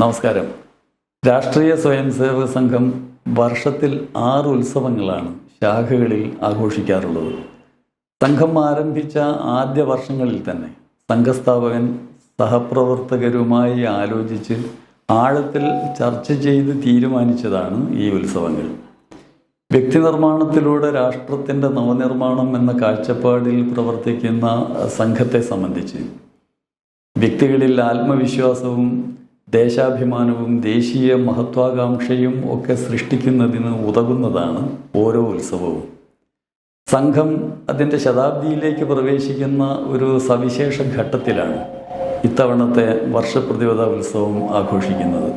നമസ്കാരം. രാഷ്ട്രീയ സ്വയം സേവക സംഘം വർഷത്തിൽ ആറ് ഉത്സവങ്ങളാണ് ശാഖകളിൽ ആഘോഷിക്കാറുള്ളത്. സംഘം ആരംഭിച്ച ആദ്യ വർഷങ്ങളിൽ തന്നെ സംഘസ്ഥാപകൻ സഹപ്രവർത്തകരുമായി ആലോചിച്ച് ആഴത്തിൽ ചർച്ച ചെയ്ത് തീരുമാനിച്ചതാണ് ഈ ഉത്സവങ്ങൾ. വ്യക്തി നിർമ്മാണത്തിലൂടെ രാഷ്ട്രത്തിന്റെ നവനിർമ്മാണം എന്ന കാഴ്ചപ്പാടിൽ പ്രവർത്തിക്കുന്ന സംഘത്തെ സംബന്ധിച്ച് വ്യക്തികളിൽ ആത്മവിശ്വാസവും ദേശാഭിമാനവും ദേശീയ മഹത്വാകാംക്ഷയും ഒക്കെ സൃഷ്ടിക്കുന്നതിന് ഉതകുന്നതാണ് ഓരോ ഉത്സവവും. സംഘം അതിന്റെ ശതാബ്ദിയിലേക്ക് പ്രവേശിക്കുന്ന ഒരു സവിശേഷ ഘട്ടത്തിലാണ് ഇത്തവണത്തെ വർഷപ്രതിപദ ഉത്സവം ആഘോഷിക്കുന്നത്.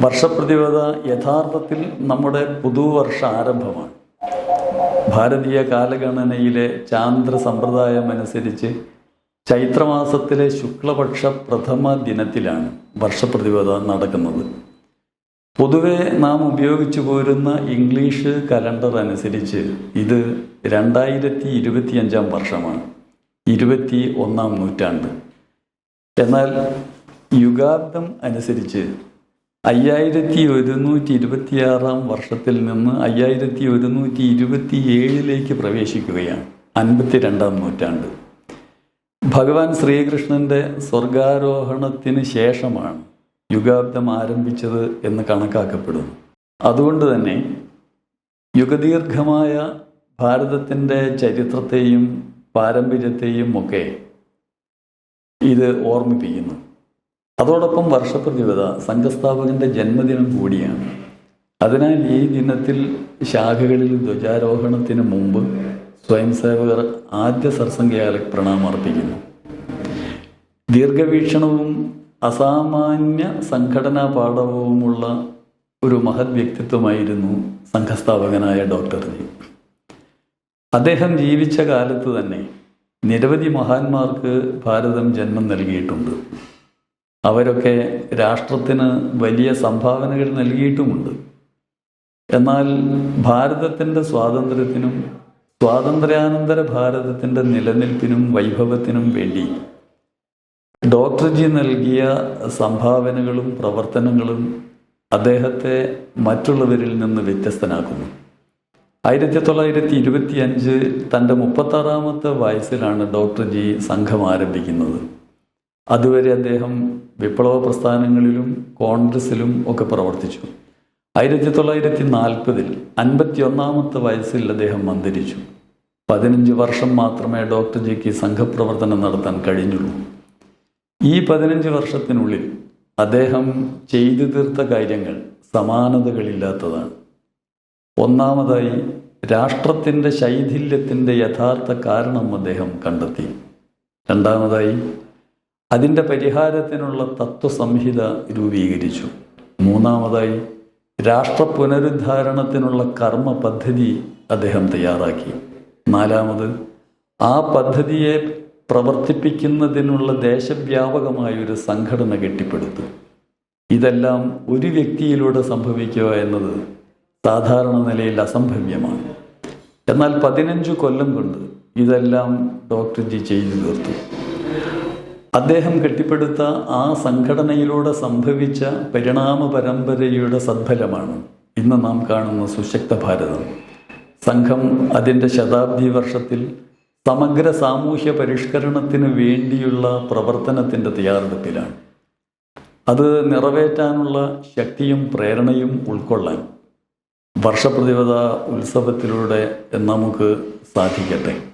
വർഷപ്രതിപദ യഥാർത്ഥത്തിൽ നമ്മുടെ പുതുവർഷ ആരംഭമാണ്. ഭാരതീയ കാലഗണനയിലെ ചാന്ദ്ര സമ്പ്രദായം അനുസരിച്ച് ചൈത്രമാസത്തിലെ ശുക്ലപക്ഷ പ്രഥമ ദിനത്തിലാണ് വർഷപ്രതിപദ നടക്കുന്നത്. പൊതുവെ നാം ഉപയോഗിച്ചു പോരുന്ന ഇംഗ്ലീഷ് കലണ്ടർ അനുസരിച്ച് ഇത് രണ്ടായിരത്തി ഇരുപത്തിയഞ്ചാം വർഷമാണ്. ഇരുപത്തി ഒന്നാം നൂറ്റാണ്ട്. എന്നാൽ യുഗാബ്ദം അനുസരിച്ച് അയ്യായിരത്തി ഒരുന്നൂറ്റി ഇരുപത്തിയാറാം വർഷത്തിൽ നിന്ന് അയ്യായിരത്തി ഒരുന്നൂറ്റി ഇരുപത്തി ഏഴിലേക്ക് പ്രവേശിക്കുകയാണ് അൻപത്തി രണ്ടാം നൂറ്റാണ്ട്. ഭഗവാൻ ശ്രീകൃഷ്ണന്റെ സ്വർഗാരോഹണത്തിന് ശേഷമാണ് യുഗാബ്ദം ആരംഭിച്ചത് എന്ന് കണക്കാക്കപ്പെടുന്നു. അതുകൊണ്ട് തന്നെ യുഗദീർഘമായ ഭാരതത്തിന്റെ ചരിത്രത്തെയും പാരമ്പര്യത്തെയും ഒക്കെ ഇത് ഓർമ്മിപ്പിക്കുന്നു. അതോടൊപ്പം വർഷപ്രതിപത സംഘസ്ഥാപകന്റെ ജന്മദിനം കൂടിയാണ്. അതിനാൽ ഈ ദിനത്തിൽ ശാഖകളിൽ ധ്വജാരോഹണത്തിന് മുമ്പ് സ്വയംസേവകർ ആദ്യ സർസംഖ്യാല പ്രണാമം അർപ്പിക്കുന്നു. ദീർഘവീക്ഷണവും അസാമാന്യ സംഘടനാ പാഠവുമുള്ള ഒരു മഹത് വ്യക്തിത്വമായിരുന്നു സംഘസ്ഥാപകനായ ഡോക്ടർ ജി. അദ്ദേഹം ജീവിച്ച കാലത്ത് തന്നെ നിരവധി മഹാന്മാർക്ക് ഭാരതം ജന്മം നൽകിയിട്ടുണ്ട്. അവരൊക്കെ രാഷ്ട്രത്തിന് വലിയ സംഭാവനകൾ നൽകിയിട്ടുമുണ്ട്. എന്നാൽ ഭാരതത്തിന്റെ സ്വാതന്ത്ര്യത്തിനും സ്വാതന്ത്ര്യാനന്തര ഭാരതത്തിന്റെ നിലനിൽപ്പിനും വൈഭവത്തിനും വേണ്ടി ഡോക്ടർജി നൽകിയ സംഭാവനകളും പ്രവർത്തനങ്ങളും അദ്ദേഹത്തെ മറ്റുള്ളവരിൽ നിന്ന് വ്യത്യസ്തനാക്കുന്നു. ആയിരത്തി തൊള്ളായിരത്തി ഇരുപത്തി അഞ്ച് തന്റെ മുപ്പത്താറാമത്തെ വയസ്സിലാണ് ഡോക്ടർജി സംഘം ആരംഭിക്കുന്നത്. അതുവരെ അദ്ദേഹം വിപ്ലവ പ്രസ്ഥാനങ്ങളിലും കോൺഗ്രസിലും ഒക്കെ പ്രവർത്തിച്ചു. ആയിരത്തി തൊള്ളായിരത്തി നാൽപ്പതിൽ അൻപത്തി ഒന്നാമത്തെ വയസ്സിൽ അദ്ദേഹം അന്തരിച്ചു. പതിനഞ്ച് വർഷം മാത്രമേ ഡോക്ടർ ജിക്ക് സംഘപ്രവർത്തനം നടത്താൻ കഴിഞ്ഞുള്ളൂ. ഈ പതിനഞ്ച് വർഷത്തിനുള്ളിൽ അദ്ദേഹം ചെയ്തു തീർത്ത കാര്യങ്ങൾ സമാനതകളില്ലാത്തതാണ്. ഒന്നാമതായി രാഷ്ട്രത്തിന്റെ ശൈഥില്യത്തിന്റെ യഥാർത്ഥ കാരണം അദ്ദേഹം കണ്ടെത്തി. രണ്ടാമതായി അതിന്റെ പരിഹാരത്തിനുള്ള തത്വസംഹിത രൂപീകരിച്ചു. മൂന്നാമതായി രാഷ്ട്ര പുനരുദ്ധാരണത്തിനുള്ള കർമ്മ പദ്ധതി അദ്ദേഹം തയ്യാറാക്കി. നാലാമത് ആ പദ്ധതിയെ പ്രവർത്തിപ്പിക്കുന്നതിനുള്ള ദേശവ്യാപകമായ ഒരു സംഘടന കെട്ടിപ്പടുത്തു. ഇതെല്ലാം ഒരു വ്യക്തിയിലൂടെ സംഭവിക്കുക എന്നത് സാധാരണ നിലയിൽ അസംഭവ്യമാണ്. എന്നാൽ പതിനഞ്ച് കൊല്ലം കൊണ്ട് ഇതെല്ലാം ഡോക്ടർ ജി ചെയ്തു തീർത്തു. അദ്ദേഹം കെട്ടിപ്പടുത്ത ആ സംഘടനയിലൂടെ സംഭവിച്ച പരിണാമ പരമ്പരയുടെ സദ്ഫലമാണ്. ഇന്ന് നാം കാണുന്ന സുശക്ത ഭാരതം. സംഘം അതിന്റെ ശതാബ്ദി വർഷത്തിൽ സമഗ്ര സാമൂഹ്യ പരിഷ്കരണത്തിന് വേണ്ടിയുള്ള പ്രവർത്തനത്തിന്റെ തയ്യാറെടുപ്പിലാണ്. അത് നിറവേറ്റാനുള്ള ശക്തിയും പ്രേരണയും ഉൾക്കൊള്ളാൻ വർഷപ്രതിപത ഉത്സവത്തിലൂടെ നമുക്ക് സാധിക്കട്ടെ.